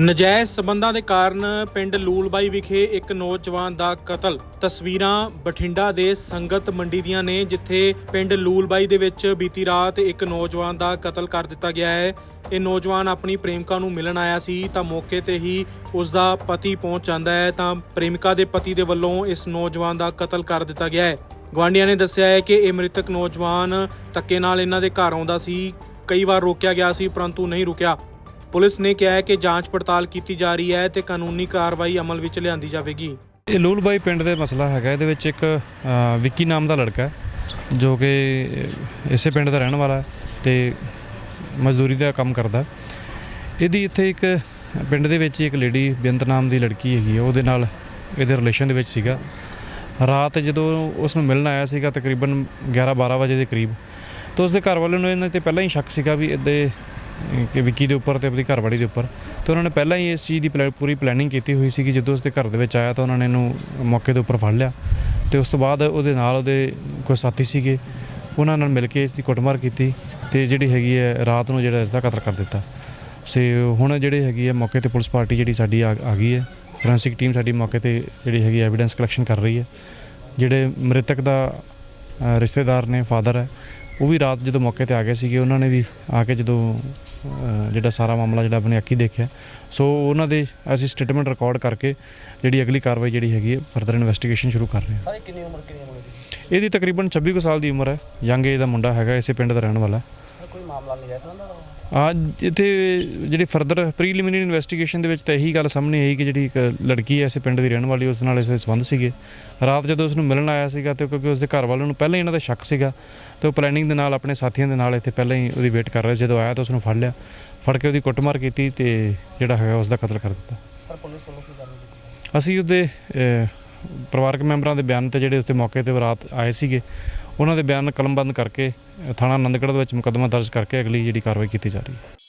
ਨਜਾਇਜ਼ ਸਬੰਧਾਂ ਦੇ ਕਾਰਨ ਪਿੰਡ ਲੂਲਬਾਈ ਵਿਖੇ ਇੱਕ ਨੌਜਵਾਨ ਦਾ ਕਤਲ। ਤਸਵੀਰਾਂ ਬਠਿੰਡਾ ਦੇ ਸੰਗਤ ਮੰਡੀ ਦੀਆਂ ਨੇ, ਜਿੱਥੇ ਪਿੰਡ ਲੂਲਬਾਈ ਦੇ ਵਿੱਚ ਬੀਤੀ ਰਾਤ ਇੱਕ ਨੌਜਵਾਨ ਦਾ ਕਤਲ ਕਰ ਦਿੱਤਾ ਗਿਆ ਹੈ। ਇਹ ਨੌਜਵਾਨ ਆਪਣੀ ਪ੍ਰੇਮਿਕਾ ਨੂੰ ਮਿਲਣ ਆਇਆ ਸੀ, ਤਾਂ ਮੌਕੇ ਤੇ ਹੀ ਉਸ ਦਾ ਪਤੀ ਪਹੁੰਚ ਜਾਂਦਾ ਹੈ, ਤਾਂ ਪ੍ਰੇਮਿਕਾ ਦੇ ਪਤੀ ਦੇ ਵੱਲੋਂ ਇਸ ਨੌਜਵਾਨ ਦਾ ਕਤਲ ਕਰ ਦਿੱਤਾ ਗਿਆ ਹੈ। ਗਵਾਂਡੀਆਂ ਨੇ ਦੱਸਿਆ ਹੈ ਕਿ ਇਹ ਮ੍ਰਿਤਕ ਨੌਜਵਾਨ ਧੱਕੇ ਨਾਲ ਇਹਨਾਂ ਦੇ ਘਰ ਆਉਂਦਾ ਸੀ, ਕਈ ਵਾਰ ਰੋਕਿਆ ਗਿਆ ਸੀ, ਪਰੰਤੂ ਨਹੀਂ ਰੁਕਿਆ। ਪੁਲਿਸ ਨੇ ਕਿਹਾ ਹੈ ਕਿ ਜਾਂਚ ਪੜਤਾਲ ਕੀਤੀ ਜਾ ਰਹੀ ਹੈ ਤੇ ਕਾਨੂੰਨੀ ਕਾਰਵਾਈ ਅਮਲ ਵਿੱਚ ਲਿਆਂਦੀ ਜਾਵੇਗੀ। ਇਹ ਲੂਲਬਾਈ ਪਿੰਡ ਦੇ ਮਸਲਾ ਹੈਗਾ। ਇਹਦੇ ਵਿੱਚ ਇੱਕ ਅ, ਵਿੱਕੀ ਨਾਮ ਦਾ ਲੜਕਾ ਹੈ ਜੋ ਕਿ ਇਸੇ ਪਿੰਡ ਦਾ ਰਹਿਣ ਵਾਲਾ ਹੈ ਤੇ ਮਜ਼ਦੂਰੀ ਦਾ ਕੰਮ ਕਰਦਾ। ਇਹਦੀ ਇੱਥੇ ਇੱਕ ਪਿੰਡ ਦੇ ਵਿੱਚ ਹੀ ਇੱਕ ਲੇਡੀ ਬੇਅੰਤ ਨਾਮ ਦੀ ਲੜਕੀ ਹੈਗੀ ਹੈ। ਉਹਦੇ ਨਾਲ ਇਹਦੇ ਰਿਲੇਸ਼ਨ ਦੇ ਵਿੱਚ ਸੀਗਾ। ਰਾਤ ਜਦੋਂ ਉਸ ਨੂੰ ਮਿਲਣ ਆਇਆ ਸੀਗਾ ਤਕਰੀਬਨ 11 12 ਵਜੇ ਦੇ ਕਰੀਬ ਤਾਂ ਉਸਦੇ ਘਰ ਵਾਲੇ ਨੂੰ ਇਹਨਾਂ ਤੇ ਪਹਿਲਾਂ ਹੀ ਸ਼ੱਕ ਸੀਗਾ ਵੀ ਇਹਦੇ ਕਿ ਵਿੱਕੀ ਦੇ ਉੱਪਰ ਤੇ ਆਪਣੀ ਘਰਵਾਲੀ ਦੇ ਉੱਪਰ। ਤੇ ਉਹਨਾਂ ਨੇ ਪਹਿਲਾਂ ਹੀ ਇਸ ਚੀਜ਼ ਦੀ ਪਲੈ- ਪੂਰੀ ਪਲੈਨਿੰਗ ਕੀਤੀ ਹੋਈ ਸੀ ਕਿ ਜਦੋਂ ਉਸਦੇ ਘਰ ਦੇ ਵਿੱਚ ਆਇਆ ਤਾਂ ਉਹਨਾਂ ਨੇ ਇਹਨੂੰ ਮੌਕੇ ਦੇ ਉੱਪਰ ਫੜ ਲਿਆ। ਤੇ ਉਸ ਤੋਂ ਬਾਅਦ ਉਹਦੇ ਨਾਲ ਉਹਦੇ ਕੋਈ ਸਾਥੀ ਸੀਗੇ। ਉਹਨਾਂ ਨਾਲ ਮਿਲ ਕੇ ਇਸ ਦੀ ਕੁੱਟਮਾਰ ਕੀਤੀ ਤੇ ਜਿਹੜੀ ਹੈਗੀ ਹੈ ਰਾਤ ਨੂੰ ਜਿਹੜਾ ਇਸ ਦਾ ਕਤਲ ਕਰ ਦਿੱਤਾ। ਸੇ ਹੁਣ ਜਿਹੜੀ ਹੈਗੀ ਹੈ ਮੌਕੇ ਤੇ ਪੁਲਿਸ ਪਾਰਟੀ ਜਿਹੜੀ ਸਾਡੀ ਆ ਆ ਗਈ ਹੈ। ਫੋਰੈਂਸਿਕ ਟੀਮ ਸਾਡੀ ਮੌਕੇ ਤੇ ਜਿਹੜੀ ਹੈਗੀ ਐਵੀਡੈਂਸ ਕਲੈਕਸ਼ਨ ਕਰ ਰਹੀ ਹੈ। ਜਿਹੜੇ ਮ੍ਰਿਤਕ ਦਾ ਰਿਸ਼ਤੇਦਾਰ ਨੇ ਫਾਦਰ ਹੈ ਉਹ ਵੀ ਰਾਤ ਜਦੋਂ ਮੌਕੇ ਤੇ ਆ ਗਏ ਸੀਗੇ ਉਹਨਾਂ ਨੇ ਵੀ ਆ ਕੇ ਜਦੋਂ ਜਿਹੜਾ ਸਾਰਾ ਮਾਮਲਾ ਜਿਹੜਾ ਆਪਣੇ ਅੱਖੀ ਦੇਖਿਆ। ਸੋ ਉਹਨਾਂ ਦੇ ਅਸੀਂ ਸਟੇਟਮੈਂਟ ਰਿਕਾਰਡ ਕਰਕੇ ਜਿਹੜੀ ਅਗਲੀ ਕਾਰਵਾਈ ਜਿਹੜੀ ਹੈਗੀ ਹੈ ਫਰਦਰ ਇਨਵੈਸਟੀਗੇਸ਼ਨ ਸ਼ੁਰੂ ਕਰ ਰਹੇ ਹਾਂ। ਸਾਰੇ ਕਿੰਨੀ ਉਮਰ ਕਿੰਨੀ ਉਮਰ ਇਹਦੀ ਤਕਰੀਬਨ 26 ਕੁ ਸਾਲ ਦੀ ਉਮਰ ਹੈ। ਯੰਗ ਏਜ ਦਾ ਮੁੰਡਾ ਹੈਗਾ ਇਸੇ ਪਿੰਡ ਦਾ ਰਹਿਣ ਵਾਲਾ ਕੋਈ ਮਾਮਲਾ ਨਹੀਂ ਰਹਿ ਸਕਦਾ? ਆ ਇੱਥੇ ਜਿਹੜੀ ਫਰਦਰ ਪ੍ਰੀਲਿਮਿਨਰੀ ਇਨਵੈਸਟੀਗੇਸ਼ਨ ਦੇ ਵਿੱਚ ਤਾਂ ਇਹੀ ਗੱਲ ਸਾਹਮਣੇ ਆਈ ਕਿ ਜਿਹੜੀ ਇੱਕ ਲੜਕੀ ਹੈ ਇਸੇ ਪਿੰਡ ਦੀ ਰਹਿਣ ਵਾਲੀ ਉਸ ਨਾਲ ਇਸ ਦੇ ਸੰਬੰਧ ਸੀਗੇ। ਰਾਤ ਜਦੋਂ ਉਸ ਨੂੰ ਮਿਲਣ ਆਇਆ ਸੀਗਾ ਤੇ ਕਿਉਂਕਿ ਉਸ ਦੇ ਘਰ ਵਾਲਿਆਂ ਨੂੰ ਪਹਿਲਾਂ ਹੀ ਇਹਨਾਂ ਦਾ ਸ਼ੱਕ ਸੀਗਾ ਤੇ ਉਹ ਪਲੈਨਿੰਗ ਦੇ ਨਾਲ ਆਪਣੇ ਸਾਥੀਆਂ ਦੇ ਨਾਲ ਇੱਥੇ ਪਹਿਲਾਂ ਹੀ ਉਹਦੀ ਵੇਟ ਕਰ ਰਹੇ ਸੀ। ਜਦੋਂ ਆਇਆ ਤਾਂ ਉਸ ਨੂੰ ਫੜ ਲਿਆ ਫੜ ਕੇ ਉਹਦੀ ਕੁੱਟਮਾਰ ਕੀਤੀ ਤੇ ਜਿਹੜਾ ਹੈਗਾ ਉਸ ਦਾ ਕਤਲ ਕਰ ਦਿੱਤਾ। ਅਸੀਂ ਉਹਦੇ ਪਰਿਵਾਰਕ ਮੈਂਬਰਾਂ ਦੇ ਬਿਆਨ ਤੇ ਜਿਹੜੇ ਉਸਤੇ ਮੌਕੇ ਤੇ ਰਾਤ ਆਏ ਸੀਗੇ, ਉਹਨਾਂ ਦੇ ਬਿਆਨ ਕਲਮਬੰਦ ਕਰਕੇ ਥਾਣਾ ਆਨੰਦਗੜ੍ਹ ਦੇ ਵਿੱਚ ਮੁਕੱਦਮਾ ਦਰਜ ਕਰਕੇ ਅਗਲੀ ਜਿਹੜੀ ਕਾਰਵਾਈ ਕੀਤੀ ਜਾ ਰਹੀ ਹੈ।